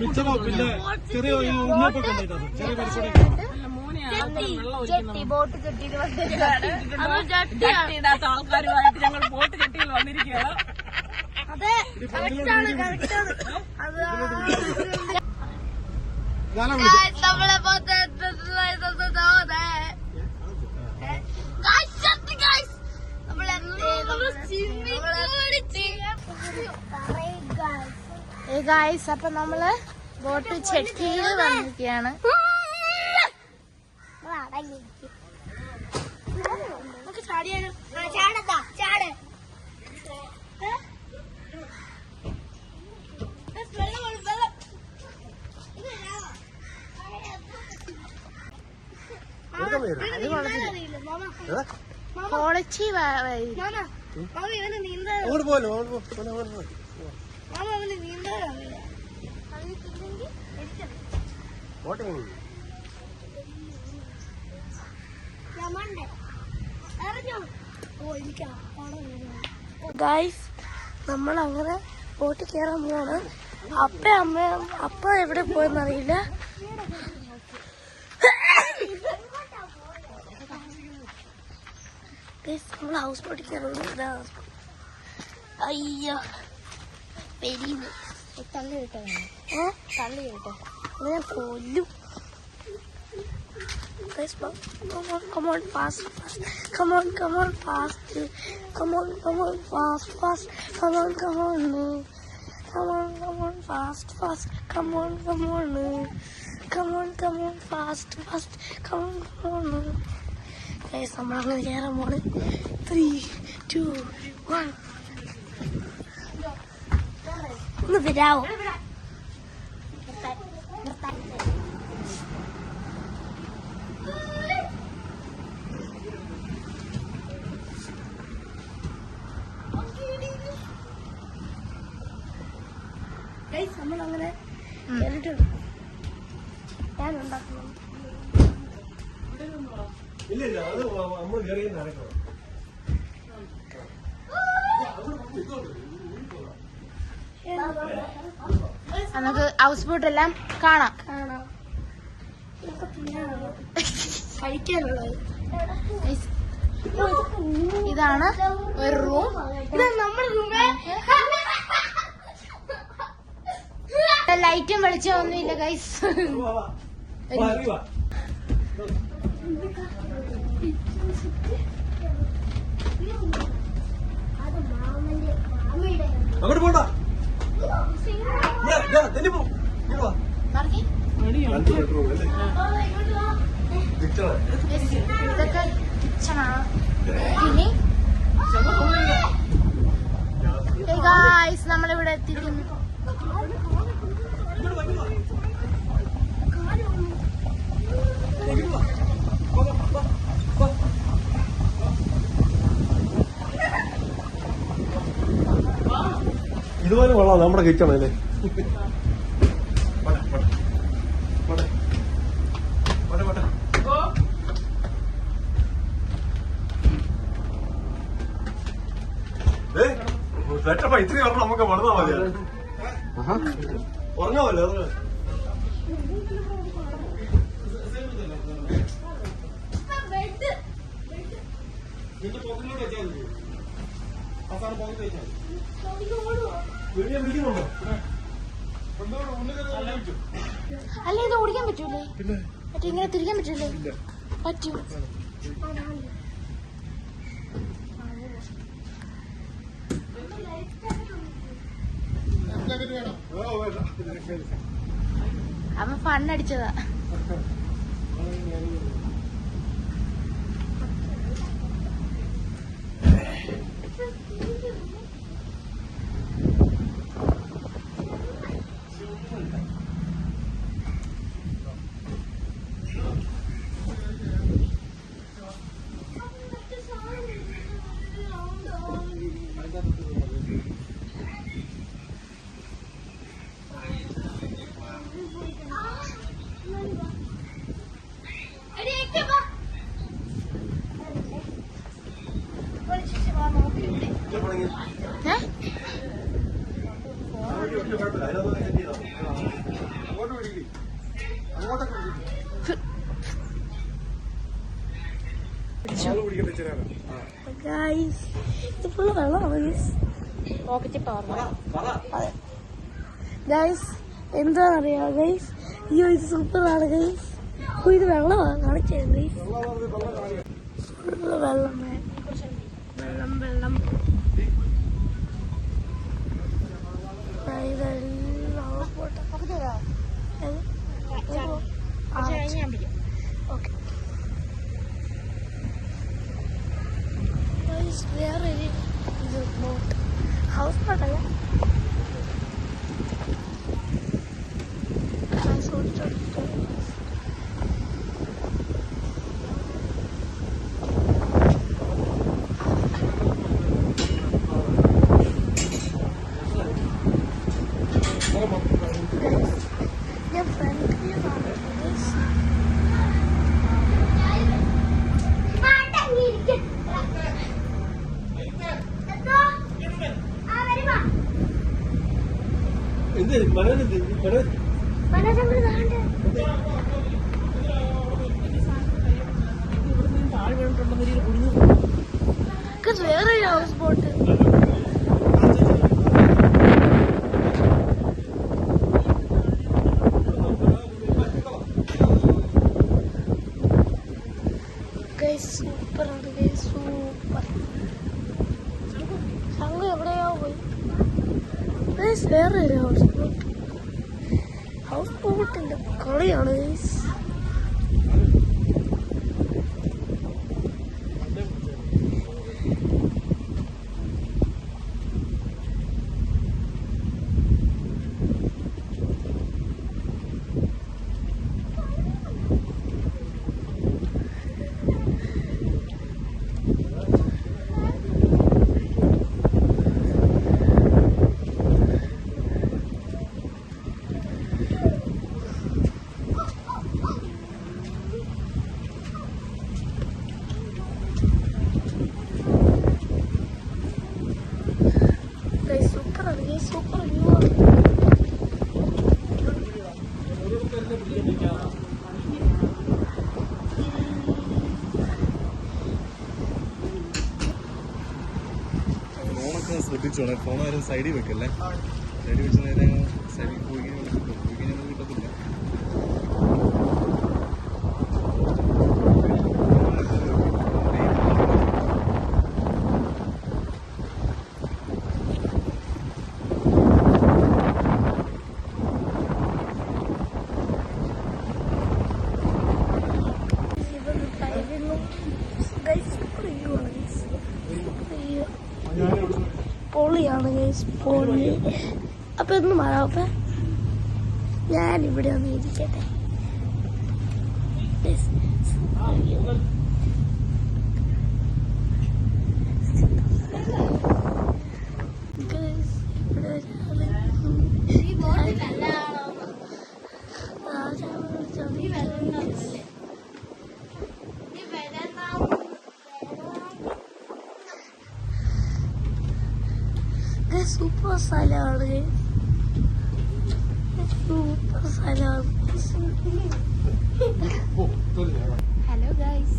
മിച്ചറോ പിന്നെ ചെറിയ ഉണ്ണിയപ്പൊക്കെ ഉണ്ടായിട്ടത് ചെറിയ പരിപാടി ജെട്ടി ബോട്ട് കെട്ടിയിട്ട് വന്നിരിക്കുകയാണ്. ആൾക്കാരുമായിട്ട് ഞങ്ങൾ ബോട്ട് കെട്ടിയിൽ വന്നിരിക്കുകയാണ് അതെ കറക്റ്റാണ് കറക്റ്റാണ് Guys, നമ്മളെ പോത്തെ ഗായ്സ് അപ്പൊ നമ്മൾ ബോട്ട് ചെട്ടിയിൽ വന്നിരിക്കുകയാണ്. ക്വാളിറ്റി അങ്ങോട്ട് പോകല്ലോ അങ്ങോട്ട് പോ. ഗായ്സ് നമ്മൾ അങ്ങനെ ബോട്ടിൽ കയറാൻ പോവാണ്. അപ്പ അമ്മ അപ്പ എവിടെ പോയെന്നറിയില്ല ഗൈസ് നമ്മൾ ഹൗസ് ബോട്ടിൽ കയറുന്നു അയ്യോ. പെരിയുന്നു തള്ളി കേട്ടോ ഏ തള്ളി കേട്ടോ ഞാൻ കൊല്ലും Guys, come on, come on, fast, fast. Come on, come on, fast. Come on, come on, fast, fast. Come on, come on. Come on, come on, fast, fast. Come on, come on. Come on, come on, fast, fast. Come on, come on. Guys, നമ്മളങ്ങനെ കയറാൻ പോണ് three to one ഒന്ന് വരാവോ. കേറിയിട്ടുണ്ട്. ഞാൻ ഉണ്ടാക്കുന്നു ഇല്ല ഇല്ല അത് നമ്മൾ കയറി നടക്കണം നമുക്ക് ഹൗസ് ബോട്ട് എല്ലാം കാണാം. ഇതാണ് ഒരു റൂം ഇത് നമ്മുടെ റൂം ലൈറ്റും വെളിച്ചം ഒന്നുമില്ല ഗൈസ്. അങ്ങോട്ട് പോണ്ട ഇതാ, ഇതാ, തന്നെ പോ. ഇങ്ങോട്ട് വാ. രണ്ട് bedroom അല്ലേ? കിച്ചണാ. ഇതൊക്കെ കിച്ചണാണ് ഇനി ഗായ്സ് നമ്മളിവിടെ എത്തിയിരിക്കുന്നു. ഇങ്ങോട്ട് വാ, ഇങ്ങോട്ട് വാ. ഇങ്ങോട്ട് വാ. വാ, വാ, വാ, വാ. ഇതുപോലെ കൊള്ളാം നമ്മുടെ കിച്ചണ സെറ്റപ്പാ, ഇത്രയും ഒരെണ്ണം നമുക്ക് വളർന്നാ മതിയാ ഉറങ്ങാമല്ലോ ഉറങ്ങാം നിന്റെ പോക്കറ്റിലോട്ട് വെച്ചാൽ മതി അവസാനം പോക്കറ്റ് വെച്ചാൽ മതി അല്ല ഇത് ഓടിക്കാൻ പറ്റൂലേ? മറ്റേ ഇങ്ങനെ തിരിക്കാൻ പറ്റൂലേ? പറ്റൂ. അവൻ ഫണ്ണടിച്ചതാ ഇല്ല, പോണെങ്കിൽ. ഗൈസ് ഇത് ഫുള്ള് വെള്ളമാണ് ഗൈസ് പോക്കറ്റ് പവർ അതെ. ഗൈസ് എന്താണെന്നറിയാം ഗൈസ് അയ്യോ ഇത് സൂപ്പറാണ് ഗൈസ് ഓ ഇത് വെള്ളമാണ് കാണിച്ചത് ഗൈസ് ഫുള്ള് വെള്ളം വെള്ളം വെള്ളം. ഓക്കെ. വേറെ ഒരു ഇത് ബോട്ട് ഹൗസ് ബോട്ടല്ല ഗൈസ് വേറെ ഹൗസ് ബോട്ട് സൂപ്പർ ഉണ്ട് സൂപ്പർ Guys, വേറെ ഒരു ഹൗസ് ബോട്ട് ഹൗസ് ബോട്ടിന്റെ കളിയാണ്. ഗൈസ് ഗൈസ് സൂപ്പർ വ്യൂ ശ്രദ്ധിച്ചോണേ ഫോൺ ആരും സൈഡിൽ വെക്കല്ലേ? സൈഡിൽ വെച്ചാൽ സൈഡിൽ പോയി കഴിഞ്ഞാൽ നമുക്ക് കിട്ടത്തില്ല ഇവർ കഴിയുന്നു ഗൈസ് സൂപ്പർ വ്യൂ ആണ് ഗൈസ് സൂപ്പർ വ്യൂ പൊളിയാണ് ഗൈസ് പൊളി അപ്പൊ ഒന്ന് മാറാപ്പ ഞാൻ ഇവിടെ ഒന്ന് ഇരിക്കട്ടെ Guys, super view. Guys, ഇവിടെ ഒരാൾ രാജാവ് ചോദിച്ചു Guys, സൂപ്പർ സ്ഥലമാണ്. സൂപ്പർ സ്ഥലമാണ്. ഹലോ ഗൈസ്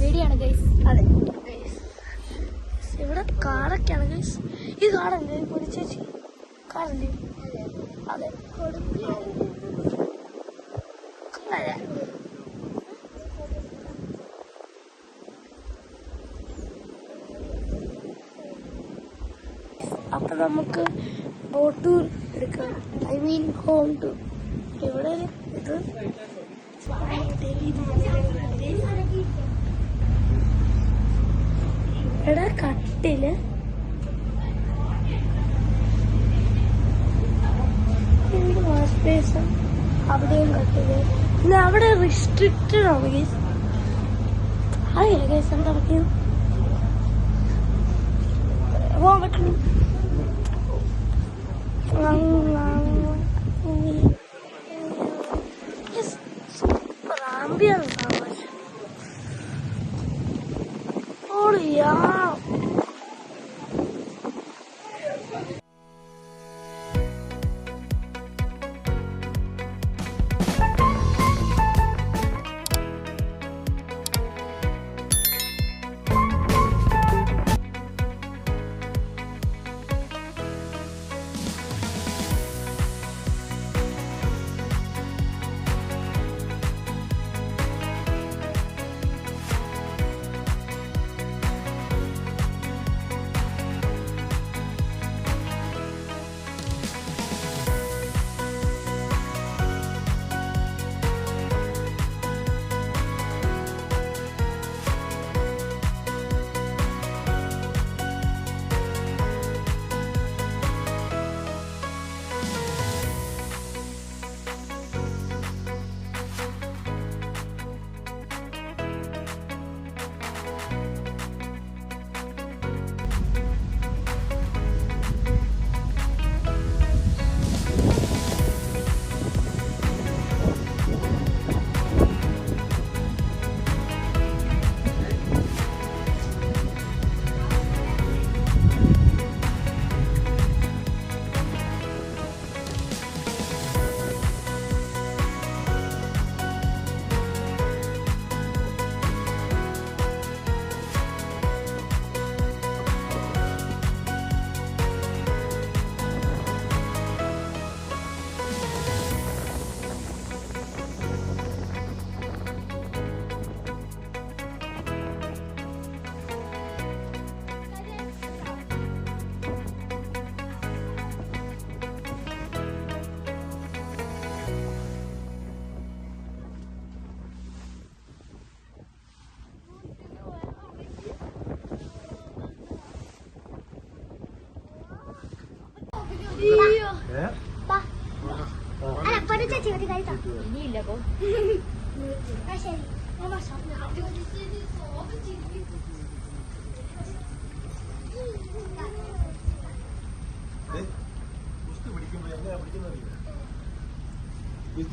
വീഡിയോയാണ് ഗൈസ് അതെ. ഇവിടെ കാടൊക്കെയാണ് ഗൈസ് ഈ കാടല്ലേ പൊടി ചേച്ചി? കാടല്ലേ അതെ. അതെ. അപ്പൊ നമുക്ക് ബോട്ട് ടൂർ എടുക്കാം. ഐ മീൻ ഹോം ടൂർ ഇവിടെ ഇത് ഇവിടെ കട്ടിൽ. അവിടെയും കട്ടിൽ. പിന്നെ അവിടെ റിസ്ട്രിക്റ്റഡ് ആണ് ഗേസ് അറിയില്ല ഗേസ് എന്താ പറയുന്നത് പോകാൻ പറ്റുന്നു സൂപ്പർ ഇനിയില്ല അപ്പൊ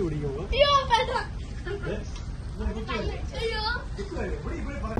പിടിക്കുമ്പോ അയ്യോ വേണ്ട ഏ? ഇതൊന്ന് കുത്തി വരൂ. അയ്യോ കുത്തി വരൂ. ഇവിടെ ഇവിടെ പറ.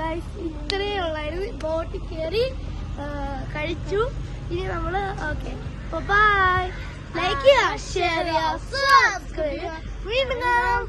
ഗൈസ് ഇത്രയേ ഉള്ളായിരുന്നു. ബോട്ടിൽ കയറി കഴിച്ചു. ഇനി നമ്മൾ ഓക്കെ. ബൈ ലൈക്ക് ചെയ്യുക ഷെയർ ചെയ്യുക സബ്സ്ക്രൈബ് ചെയ്യുക. വീണ്ടും കാണാം.